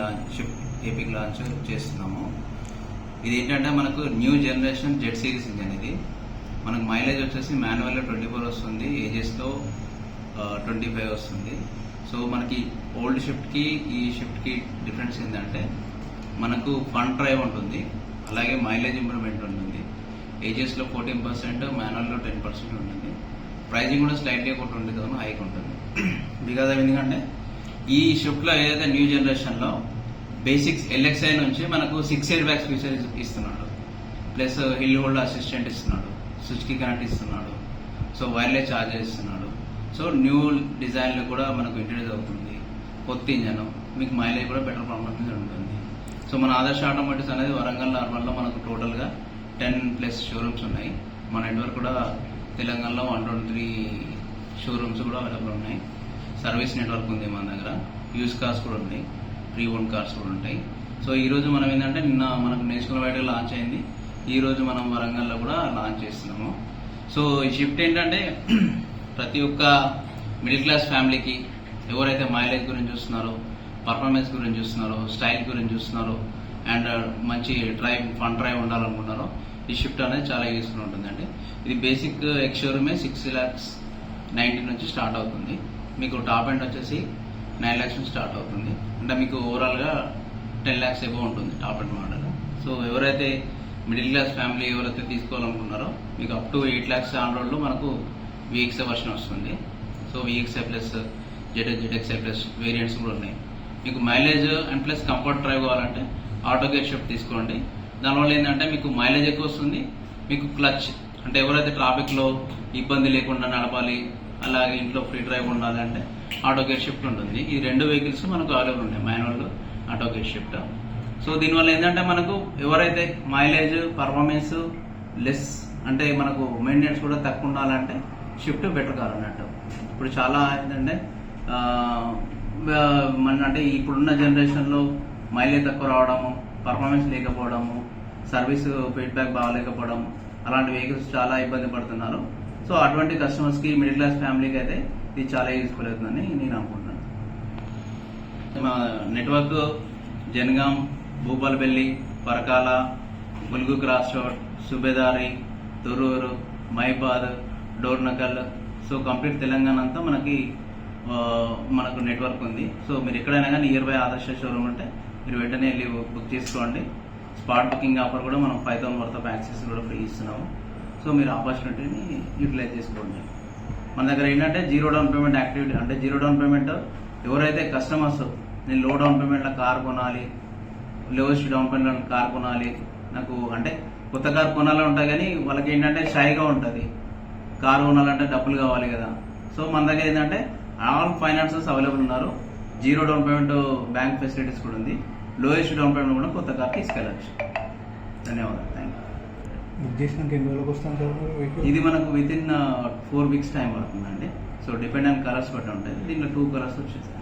Launch shift ఏపీకి launch చేస్తున్నాము. ఇది ఏంటంటే మనకు new generation Z series engine ఇది మనకు మైలేజ్ వచ్చేసి మాన్యువల్లో ట్వంటీ ఫోర్ వస్తుంది ఏజెస్తో ట్వంటీ ఫైవ్ వస్తుంది. సో మనకి ఓల్డ్ షిఫ్ట్కి ఈ షిఫ్ట్కి డిఫరెన్స్ ఏంటంటే మనకు ఫండ్ డ్రైవ్ ఉంటుంది అలాగే మైలేజ్ ఇంప్రూవ్మెంట్ ఉంటుంది. ఏజెస్లో ఫోర్టీన్ పర్సెంట్ మాన్యువల్లో టెన్ పర్సెంట్ ఉంటుంది. ప్రైజింగ్ కూడా స్లైట్లీ ఒక ట్వంటీ కదా హైక్ ఉంటుంది. బికాజ్ అవి ఎందుకంటే ఈ షిఫ్ట్లో ఏదైతే న్యూ జనరేషన్లో బేసిక్స్ ఎల్ఎక్స్ఐ నుంచి మనకు సిక్స్ ఇయర్ బ్యాక్స్ ఫీచర్ ఇస్తున్నాడు. ప్లస్ హిల్ హోల్డ్ అసిస్టెంట్ ఇస్తున్నాడు. సుజుకి కనెక్ట్ ఇస్తున్నాడు. సో వైర్లెస్ ఛార్జర్ ఇస్తున్నాడు. సో న్యూ డిజైన్లు కూడా మనకు ఇంట్రడ్యూస్ అవుతుంది. కొత్త ఇంజన్ మీకు మైలేజ్ కూడా బెటర్ పర్ఫార్మెన్స్ ఉంటుంది. సో మన ఆదర్శ ఆటోమేటిక్స్ అనేది వరంగల్ నార్మల్లో మనకు టోటల్గా టెన్ ప్లస్ షోరూమ్స్ ఉన్నాయి. మన నెట్వర్క్ కూడా తెలంగాణలో వన్ ట్వంటీ త్రీ షోరూమ్స్ కూడా అవైలబుల్ ఉన్నాయి. సర్వీస్ నెట్వర్క్ ఉంది మన దగ్గర. యూస్ కార్స్ కూడా ఉన్నాయి. ప్రీ ఓన్ కార్స్ కూడా ఉంటాయి. సో ఈరోజు మనం ఏంటంటే నిన్న మనకు నేషనల్ వైడ్గా లాంచ్ అయింది. ఈరోజు మనం వరంగల్లో కూడా లాంచ్ చేస్తున్నాము. సో ఈ షిఫ్ట్ ఏంటంటే ప్రతి ఒక్క మిడిల్ క్లాస్ ఫ్యామిలీకి ఎవరైతే మైలేజ్ గురించి చూస్తున్నారో పర్ఫార్మెన్స్ గురించి చూస్తున్నారో స్టైల్ గురించి చూస్తున్నారో అండ్ uh, మంచి డ్రైవ్ ఫన్ డ్రైవ్ ఉండాలనుకుంటున్నారో ఈ షిఫ్ట్ అనేది చాలా యూస్ఫుల్ ఉంటుందండి. ఇది బేసిక్ ఎక్స్ షోరూమే సిక్స్ ల్యాక్స్ నైన్టీ నుంచి స్టార్ట్ అవుతుంది. మీకు టాప్ ఎండ్ వచ్చేసి నైన్ ల్యాక్స్ నుంచి స్టార్ట్ అవుతుంది. అంటే మీకు ఓవరాల్గా టెన్ ల్యాక్స్ ఎబో ఉంటుంది టాప్ ఎండ్ మోడల్ సో ఎవరైతే మిడిల్ క్లాస్ ఫ్యామిలీ ఎవరైతే తీసుకోవాలనుకున్నారో మీకు up to eight lakhs on రోడ్లో మనకు విఎక్సే వర్షన్ వస్తుంది. So VXi plus Z ZXi plus variants కూడా ఉన్నాయి. మీకు mileage and plus comfort drive కావాలంటే ఆటో గేర్ షిఫ్ట్ తీసుకోండి. దానివల్ల ఏంటంటే మీకు మైలేజ్ ఎక్కువ వస్తుంది. మీకు క్లచ్ అంటే ఎవరైతే ట్రాఫిక్లో ఇబ్బంది లేకుండా నడపాలి అలాగే ఇంట్లో ఫ్రీ డ్రైవ్ ఉండాలంటే ఆటో గేర్ షిఫ్ట్ ఉంటుంది. ఈ రెండు వెహికల్స్ మనకు అవైలబుల్ ఉన్నాయి manual auto gear shift. So దీనివల్ల ఏంటంటే మనకు ఎవరైతే మైలేజ్ పర్ఫార్మెన్స్ లెస్ అంటే మనకు మెయింటెనెన్స్ కూడా తక్కువ ఉండాలంటే షిఫ్ట్ బెటర్ కార్ అన్నట్టు ఇప్పుడు చాలా ఏంటంటే మన అంటే ఇప్పుడున్న జనరేషన్లో మైలేజ్ తక్కువ రావడము పర్ఫార్మెన్స్ లేకపోవడము సర్వీస్ ఫీడ్బ్యాక్ బాగాలేకపోవడం అలాంటి వెహికల్స్ చాలా ఇబ్బంది పడుతున్నారు. సో అటువంటి కస్టమర్స్కి మిడిల్ క్లాస్ ఫ్యామిలీకి అయితే ఇది చాలా యూస్ఫుల్ అవుతుందని నేను అనుకుంటున్నాను. మా network Jangaon Bhupalpally Parkal Mulugu cross road Subedari Thorrur మైబాద్ Dornakal so complete Telangana అంతా మనకి మనకు నెట్వర్క్ ఉంది. సో మీరు ఎక్కడైనా కానీ నియర్ బై ఆదర్శ షోరూమ్ ఉంటే మీరు వెంటనే వెళ్ళి బుక్ చేసుకోండి. స్పాట్ బుకింగ్ ఆఫర్ కూడా మనం five thousand worth of access కూడా ఫ్రీ ఇస్తున్నాము. సో మీరు ఆపర్చునిటీని యూటిలైజ్ చేసుకోండి. మన దగ్గర ఏంటంటే జీరో డౌన్ పేమెంట్ యాక్టివిటీ అంటే జీరో డౌన్ పేమెంట్ ఎవరైతే కస్టమర్స్ నేను లో డౌన్ పేమెంట్లో కార్ కొనాలి లోవెస్ట్ డౌన్ పేమెంట్ కార్ కొనాలి నాకు అంటే కొత్త కార్ కొనాలని ఉంటాయి కానీ వాళ్ళకి ఏంటంటే షైగా ఉంటుంది. కార్ కొనాలంటే డబ్బులు కావాలి కదా. సో మన దగ్గర ఏంటంటే ఆల్ ఫైనాన్సెస్ అవైలబుల్ ఉన్నారు. Zero down payment bank facilities కూడా ఉంది. లోయెస్ట్ డౌన్ పేమెంట్ కూడా కొత్త కార్ తీసుకెళ్ళచ్చు. ధన్యవాదాలు. బుక్ చేసినాక ఎన్ని రోజులకు వస్తాను సార్ ఇది మనకు within four weeks time పడుతుందండి. సో డిపెండ్ ఆన్ కలర్స్ బట్టి ఉంటుంది. దీంట్లో టూ కలర్స్ వచ్చేసాయి